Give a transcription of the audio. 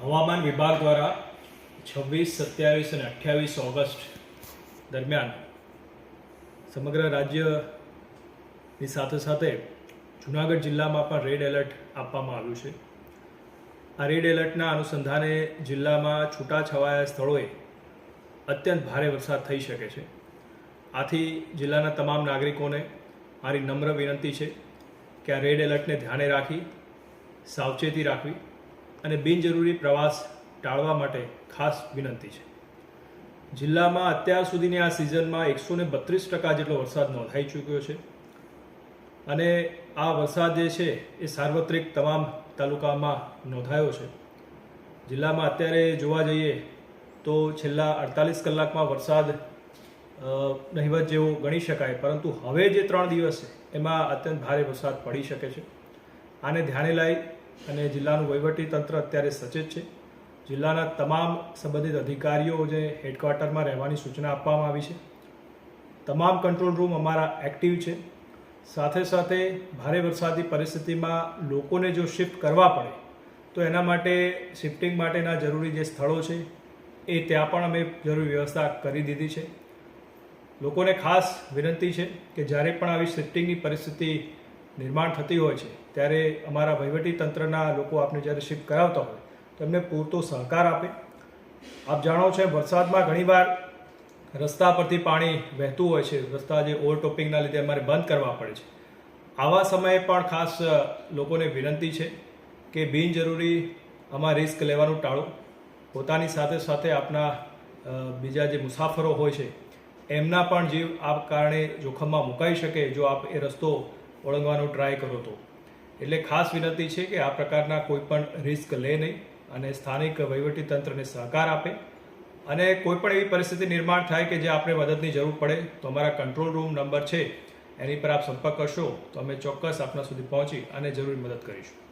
હવામાન વિભાગ દ્વારા છવ્વીસ, સત્યાવીસ અને અઠ્યાવીસ ઓગસ્ટ દરમિયાન સમગ્ર રાજ્યની સાથે સાથે જુનાગઢ જિલ્લામાં પણ રેડ એલર્ટ આપવામાં આવ્યું છે. આ રેડ એલર્ટના અનુસંધાને જિલ્લામાં છૂટાછવાયા સ્થળોએ અત્યંત ભારે વરસાદ થઈ શકે છે. આથી જિલ્લાના તમામ નાગરિકોને મારી નમ્ર વિનંતી છે કે આ રેડ એલર્ટને ધ્યાને રાખી સાવચેતી રાખવી. અને બિનજરૂરી પ્રવાસ ટાળવા માટે ખાસ વિનંતી છે. જિલ્લામાં અત્યાર સુધીની આ સિઝનમાં એકસો ને બત્રીસ ટકા જેટલો વરસાદ નોંધાઈ ચૂક્યો છે. અને આ વરસાદ જે છે એ સાર્વત્રિક તમામ તાલુકામાં નોંધાયો છે. જિલ્લામાં અત્યારે જોવા જઈએ તો છેલ્લા અડતાલીસ કલાકમાં વરસાદ નહીવત જેવો ગણી શકાય, પરંતુ હવે જે ત્રણ દિવસ છે, એમાં અત્યંત ભારે વરસાદ પડી શકે છે. આને ધ્યાને લાવી અને જિલ્લાનું વહીવટી તંત્ર અત્યારે સચેત છે. જિલ્લાના તમામ સંબંધિત અધિકારીઓ જે હેડક્વાર્ટરમાં રહેવાની સૂચના આપવામાં આવી છે. તમામ કંટ્રોલ રૂમ અમારા એક્ટિવ છે. સાથે સાથે ભારે વરસાદની પરિસ્થિતિમાં લોકોને જો શિફ્ટ કરવા પડે, તો એના માટે શિફ્ટિંગ માટેના જરૂરી જે સ્થળો છે, એ ત્યાં પણ અમે જરૂરી વ્યવસ્થા કરી દીધી છે. લોકોને ખાસ વિનંતી છે કે જ્યારે પણ આવી શિફ્ટિંગની પરિસ્થિતિ નિર્માણ થતી હોય છે, ત્યારે અમારા વહીવટી તંત્રના લોકો આપને જ્યારે શિફ્ટ કરાવતા હોય, તો એમને પૂરતો સહકાર આપે. આપ જાણો છો, વરસાદમાં ઘણીવાર રસ્તા પરથી પાણી વહેતું હોય છે, રસ્તા જે ઓવરટોપિંગના લીધે અમારે બંધ કરવા પડે છે. આવા સમયે પણ ખાસ લોકોને વિનંતી છે કે બિનજરૂરી આમાં રિસ્ક લેવાનું ટાળો. પોતાની સાથે સાથે આપના બીજા જે મુસાફરો હોય છે, એમના પણ જીવ આ કારણે જોખમમાં મુકાઈ શકે, જો આપ એ રસ્તો ઓળંગવાનો ટ્રાય કરો તો એટલે ખાસ વિનંતી છે કે આ પ્રકારના કોઈપણ રિસ્ક લે નહીં અને સ્થાનિક તંત્રને સહકાર આપે. અને કોઈપણ એવી પરિસ્થિતિ નિર્માણ થાય કે જે આપણે મદદની જરૂર પડે, તો અમારા કંટ્રોલ રૂમ નંબર છે. એની પર આપ સંપર્ક કરશો, તો અમે ચોક્કસ આપના સુધી પહોંચી અને જરૂરી મદદ કરીશું.